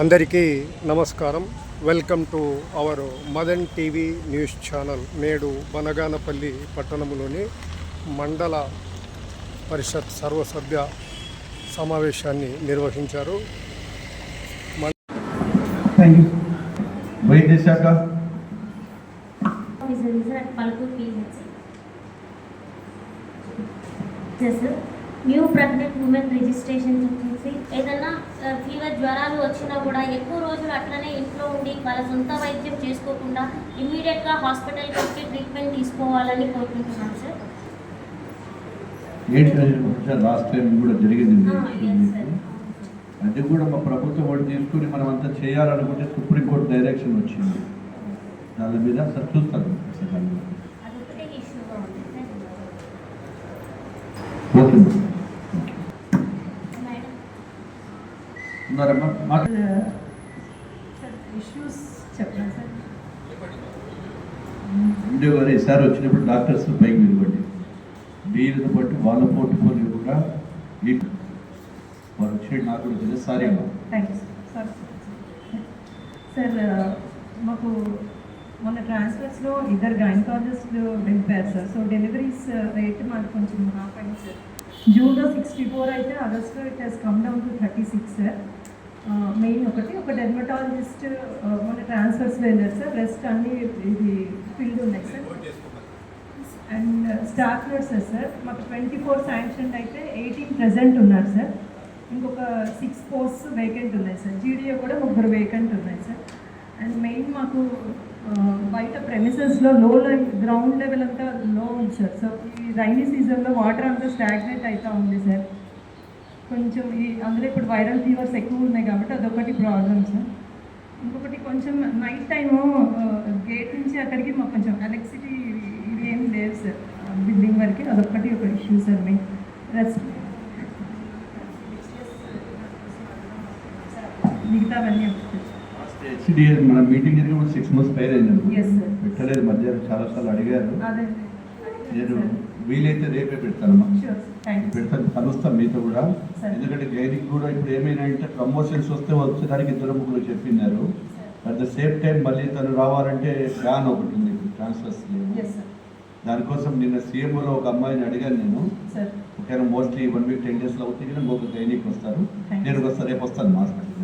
అందరికీ నమస్కారం. Welcome to our Madan TV news channel నేడు బనగానపల్లి పట్టణంలోని మండల పరిషత్ సర్వసభ్య సమావేశాన్ని నిర్వహించారు. వైద్య శాఖ. PHCs new pregnant women registration వచ్చేసి ఏదైనా ఫీవర్ జ్వరాలు వచ్చినా కూడా ఎక్కువ రోజులు అట్లనే ఇంట్లో ఉండి వాళ్ళ సొంత వైద్యం చేసుకోకుండా ఇమ్మీడియట్గా హాస్పిటల్కి వచ్చి ట్రీట్మెంట్ తీసుకోవాలని కోరుకుంటున్నాను సార్. లాస్ట్ టైం కూడా జరిగింది. అది కూడా మా ప్రభుత్వం ఒకటి తీసుకుని మనం అంతా చేయాలనుకుంటే సుప్రీంకోర్టు డైరెక్షన్ వచ్చింది. దాని మీద సార్ చూస్తాను. దాని మీద. ఓకే సార్ మేడం ఉన్నారమ్మా మా- సార్ ఇష్యూస్ చెప్పండి సార్ ఉండే వారు ఈసారి వచ్చినప్పుడు డాక్టర్స్ పైకి నిలబడి వీళ్ళతో పాటు వాళ్ళ పోర్టుఫోలియో కూడా వారు వచ్చేది నాకు కూడా తెలియదు. సారీ అమ్మా. సార్ సార్ ఆ, మాకు మొన్న ట్రాన్స్ఫర్స్లో ఇద్దరు గైనకాలజిస్టులు వెళ్ళిపోయారు సార్ సో డెలివరీస్ రేట్ మాకు కొంచెం హాఫ్ అయింది సార్ జూన్లో సిక్స్టీ ఫోర్ అయితే ఆగస్ట్లో it has come down to thirty six sir main ఒకటి. ఒక డెర్మటాలజిస్ట్ మొన్న ట్రాన్స్ఫర్స్లో వెళ్ళారు సార్ రెస్ట్ అన్ని ఇది ఫీల్డ్ ఉన్నాయి sir and staff nurses sir మాకు ట్వంటీ ఫోర్ శాంక్షన్ అయితే ఎయిటీన్ ప్రెజెంట్ ఉన్నారు సార్ ఇంకొక సిక్స్ పోస్ట్స్ వేకెంట్ ఉన్నాయి సార్ జీడిఓ కూడా ముగ్గురు వేకెంట్ ఉన్నాయి సార్ అండ్ మెయిన్ మాకు బయట ప్రెమిసెస్లో లో గ్రౌండ్ లెవెల్ అంతా లో ఉంది సార్ సో ఈ రైనీ సీజన్లో వాటర్ అంతా స్టాగ్నేట్ అవుతూ ఉంది సార్ కొంచెం ఈ అందులో ఇప్పుడు వైరల్ ఫీవర్స్ ఎక్కువ ఉన్నాయి కాబట్టి అదొకటి ప్రాబ్లం సార్ ఇంకొకటి కొంచెం నైట్ టైము గేట్ నుంచి అక్కడికి మాకు కొంచెం ఎలక్ట్రిసిటీ ఇవి ఏం లేవు సార్ బిల్డింగ్ వరకు అదొక్కటి ఒక ఇష్యూ సార్ మీ రెస్ట్ మిగతావన్నీ మన మీటింగ్ జరిగి కూడా సిక్స్ మంత్స్ పైన అయింది. పెట్టలేదు మధ్యాహ్నం చాలాసార్లు అడిగారు. నేను వీలైతే రేపే యూ పెడతాను కలుస్తాం మీతో కూడా. ఎందుకంటే గైనిక్ కూడా ఇప్పుడు ఏమైనా అంటే ప్రమోషన్స్ వస్తే వచ్చేదానికి ఇద్దరు ముగ్గురు చెప్పినారు అట్ ద సేమ్ టైం మళ్ళీ తను రావాలంటే ప్లాన్ ఒకటి ఉంది ట్రాన్స్ఫర్స్ దానికోసం నిన్న సీఎంఓలో ఒక అమ్మాయిని అడిగాను నేను. ఒకవేళ మోస్ట్లీ వన్ వీక్ టెన్ డేస్లో అవుతుంది కానీ ఇంకొక గైనిక్ వస్తారు. నేను వస్తాను రేపు వస్తాను హాస్పిటల్